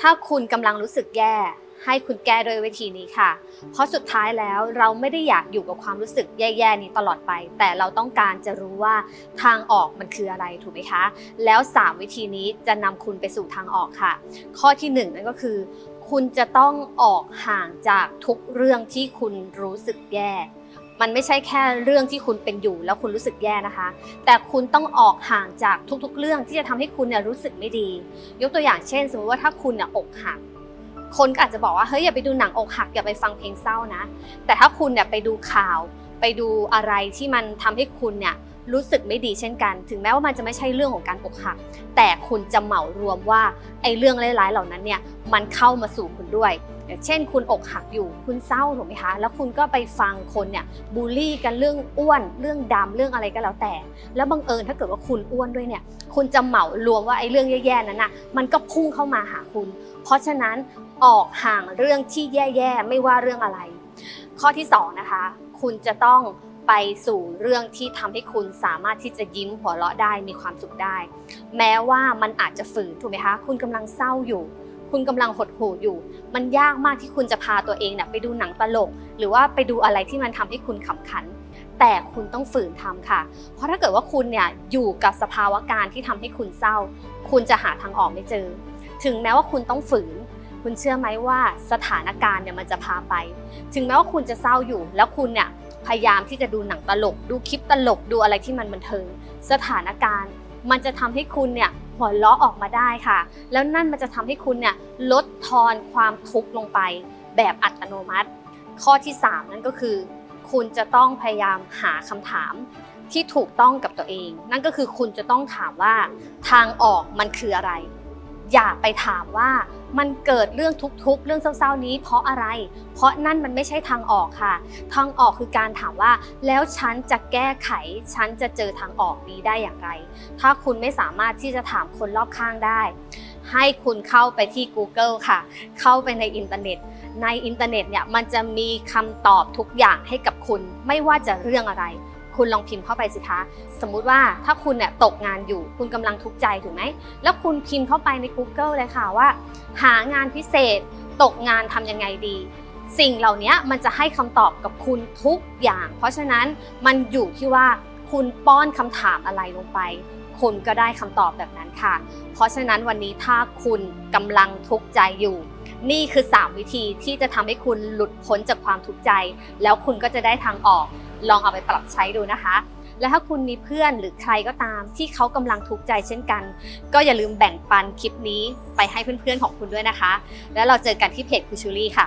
ถ้าคุณกำลังรู้สึกแย่ให้คุณแก้โดวยวิธีนี้ค่ะ เพราะสุดท้ายแล้วเราไม่ได้อยากอยู่กับความรู้สึกแย่ๆนี้ตลอดไป แต่เราต้องการจะรู้ว่าทางออกมันคืออะไรถูกไหมคะ แล้ว 3 วิธีนี้จะนำคุณไปสู่ทางออกค่ะ ข้อที่ 1 นั่นก็คือ คุณจะต้องออกห่างจากทุกเรื่องที่คุณรู้สึกแย่ มันไม่ใช่แค่เรื่องที่คุณเป็นอยู่แล้วคุณรู้สึกแย่นะคะ แต่คุณต้องออกห่างจากทุกๆ เรื่องที่จะทำให้คุณเนี่ยรู้สึกไม่ดี ยกตัวอย่างเช่น สมมติว่าถ้าคุณเนี่ยอกหัก คนก็อาจจะบอกว่าเฮ้ยอย่าไปดูหนังอกหักอย่าไปฟังเพลงเศร้านะ แต่ถ้าคุณเนี่ยไปดูข่าวไปดูอะไรที่มันทำให้คุณเนี่ย รู้สึกไม่ดีเช่นกัน ถึงแม้ว่ามันจะไม่ใช่เรื่องของการอกหัก แต่คุณจะเหมารวมว่าไอ้เรื่องร้ายๆเหล่านั้นเนี่ยมันเข้ามาสู่คุณด้วยอย่างเช่น คุณอกหักอยู่คุณเศร้าถูกไหมคะ แล้วคุณก็ไปฟังคนเนี่ยบูลลี่กันเรื่องอ้วนเรื่องดำเรื่องอะไรก็แล้วแต่ แล้วบังเอิญถ้าเกิดว่าคุณอ้วนด้วยเนี่ยคุณจะเหมารวมว่าไอ้เรื่องแย่ๆนั้นน่ะมันก็พุ่งเข้ามาหาคุณ เพราะฉะนั้นออกห่างเรื่องที่แย่ๆไม่ว่าเรื่องอะไร ข้อที่สองนะคะคุณจะต้อง ไปสู่เรื่องที่ทำให้คุณสามารถที่จะยิ้มหัวเราะได้มีความสุขได้ แม้ว่ามันอาจจะฝืนถูกไหมคะ คุณกำลังเศร้าอยู่ คุณกำลังหดหู่อยู่ มันยากมากที่คุณจะพาตัวเองเนี่ยไปดูหนังตลก หรือว่าไปดูอะไรที่มันทำให้คุณขำขัน แต่คุณต้องฝืนทำค่ะ เพราะถ้าเกิดว่าคุณเนี่ยอยู่กับสภาวะการที่ทำให้คุณเศร้า คุณจะหาทางออกไม่เจอ ถึงแม้ว่าคุณต้องฝืนคุณเชื่อไหมว่าสถานการณ์เนี่ยมันจะพาไป ถึงแม้ว่าคุณจะเศร้าอยู่ แล้วคุณเนี่ย พยายามที่จะดูหนังตลก ดูคลิปตลกดูอะไรที่มันบันเทิง สถานการณ์ มันจะทำให้คุณเนี่ยหัวเราะออกมาได้ค่ะ แล้วนั่นมันจะทำให้คุณเนี่ยลดทอนความทุกข์ลงไป แบบอัตโนมัติ ข้อที่ 3 นั่นก็คือ คุณจะต้องพยายามหาคำถามที่ถูกต้องกับตัวเอง นั่นก็คือคุณจะต้องถามว่าทางออกมันคืออะไร อย่าไปถามว่ามันเกิดเรื่องทุกๆ เรื่องเศร้าๆ นี้ เพราะอะไร เพราะนั่นมันไม่ใช่ทางออกค่ะ ทางออกคือการถามว่า แล้วฉันจะแก้ไข ฉันจะเจอทางออกนี้ได้อย่างไร ถ้าคุณไม่สามารถที่จะถามคนรอบข้างได้ ให้คุณเข้าไปที่ Google ค่ะ เข้าไปในอินเทอร์เน็ต ในอินเทอร์เน็ตเนี่ยมันจะมีคำตอบทุกอย่างให้กับคุณ ไม่ว่าจะเรื่องอะไร คุณลองพิมพ์เข้าไปสิคะ สมมุติว่าถ้าคุณเนี่ยตกงานอยู่ คุณกำลังทุกข์ใจถูกไหม แล้วคุณพิมพ์เข้าไปใน Google เลยค่ะว่า หางานพิเศษ ตกงานทำยังไงดี สิ่งเหล่านี้มันจะให้คำตอบกับคุณทุกอย่าง เพราะฉะนั้นมันอยู่ที่ว่าคุณป้อนคำถามอะไรลงไป คุณก็ได้คำตอบแบบนั้นค่ะ เพราะฉะนั้นวันนี้ถ้าคุณกำลังทุกข์ใจอยู่นี่คือ 3 วิธีที่จะทำให้คุณหลุดพ้นจากความทุกข์ใจ แล้วคุณก็จะได้ทางออก ลองเอาไปปรับใช้ดูนะคะ และถ้าคุณมีเพื่อนหรือใครก็ตาม ที่เขากำลังทุกข์ใจเช่นกัน ก็อย่าลืมแบ่งปันคลิปนี้ไปให้เพื่อนๆของคุณด้วยนะคะ แล้วเราเจอกันที่เพจคุชูรี่ค่ะ